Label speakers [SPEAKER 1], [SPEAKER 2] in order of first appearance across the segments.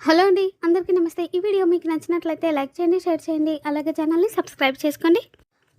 [SPEAKER 1] Hello అండి అందరికీ నమస్తే. ఈ వీడియో మీకు నచ్చినట్లయితే లైక్ చేయండి షేర్ చేయండి అలాగే ఛానల్ని సబ్స్క్రైబ్ చేసుకోండి.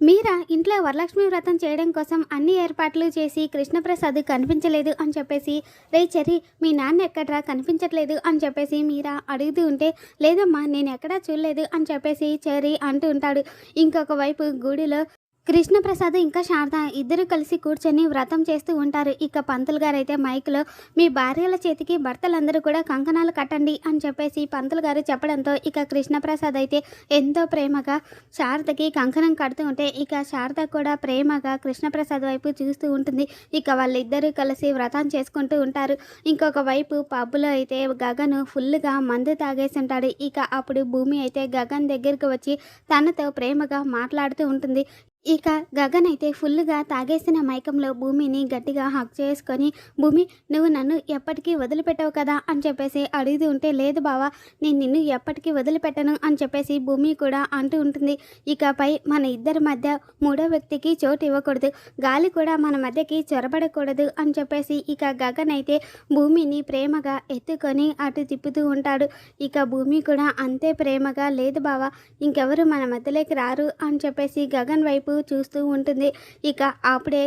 [SPEAKER 1] మీరా ఇంట్లో వరలక్ష్మి వ్రతం చేయడం కోసం అన్ని ఏర్పాట్లు చేసి కృష్ణప్రసాద్ కనిపించలేదు అని చెప్పేసి రే చెరి మీ నాన్న ఎక్కడ్రా? కనిపించట్లేదు అని చెప్పేసి మీరా అడుగుతూ ఉంటే లేదమ్మా నేను ఎక్కడా చూడలేదు అని చెప్పేసి చెరి అంటూ ఉంటాడు. ఇంకొక వైపు గుడిలో కృష్ణప్రసాద్ ఇంకా శారద ఇద్దరు కలిసి కూర్చొని వ్రతం చేస్తూ ఉంటారు. ఇక పంతులు గారు అయితే మైక్లో మీ భార్యల చేతికి భర్తలందరూ కూడా కంకణాలు కట్టండి అని చెప్పేసి పంతులు గారు చెప్పడంతో ఇక కృష్ణప్రసాద్ అయితే ఎంతో ప్రేమగా శారదకి కంకణం కడుతూ ఉంటే ఇక శారద కూడా ప్రేమగా కృష్ణప్రసాద్ వైపు చూస్తూ ఉంటుంది. ఇక వాళ్ళిద్దరూ కలిసి వ్రతం చేసుకుంటూ ఉంటారు. ఇంకొక వైపు పబ్బులో అయితే గగన్ ఫుల్గా మందు తాగేసి ఉంటాడు. ఇక అప్పుడు భూమి అయితే గగన్ దగ్గరికి వచ్చి తనతో ప్రేమగా మాట్లాడుతూ ఉంటుంది. ఇక గగన్ అయితే ఫుల్గా తాగేసిన మైకంలో భూమిని గట్టిగా హక్ చేసుకొని భూమి నువ్వు నన్ను ఎప్పటికీ వదిలిపెట్టవు కదా? అని చెప్పేసి అడుగుతూ ఉంటే లేదు బావా నేను నిన్ను ఎప్పటికీ వదిలిపెట్టను అని చెప్పేసి భూమి కూడా అంటూ ఉంటుంది. ఇకపై మన ఇద్దరి మధ్య మూడో వ్యక్తికి చోటు ఇవ్వకూడదు. గాలి కూడా మన మధ్యకి చొరబడకూడదు అని చెప్పేసి ఇక గగన్ అయితే భూమిని ప్రేమగా ఎత్తుకొని అటు తిప్పుతూ ఉంటాడు. ఇక భూమి కూడా అంతే ప్రేమగా లేదు బావా ఇంకెవరు మన మధ్యలోకి రారు అని చెప్పేసి గగన్ వైపు చూస్తూ ఉంటుంది. ఇక అప్పుడే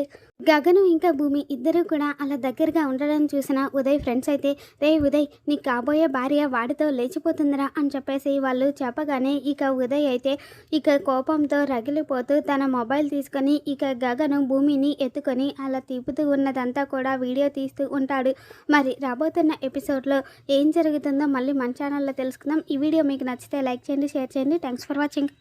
[SPEAKER 1] గగను ఇంకా భూమి ఇద్దరు కూడా అలా దగ్గరగా ఉండడం చూసిన ఉదయ్ ఫ్రెండ్స్ అయితే రే ఉదయ్ నీ కాబోయే భార్య వాడితో లేచిపోతుందిరా అని చెప్పేసి వాళ్ళు చెప్పగానే ఇక ఉదయ్ అయితే ఇక కోపంతో రగిలిపోతూ తన మొబైల్ తీసుకొని ఇక గగను భూమిని ఎత్తుకొని అలా తిప్పుతూ ఉన్నదంతా కూడా వీడియో తీస్తూ ఉంటాడు. మరి రాబోతున్న ఎపిసోడ్లో ఏం జరుగుతుందో మళ్ళీ మన ఛానల్లో తెలుసుకుందాం. ఈ వీడియో మీకు నచ్చితే లైక్ చేయండి షేర్ చేయండి. Thanks for watching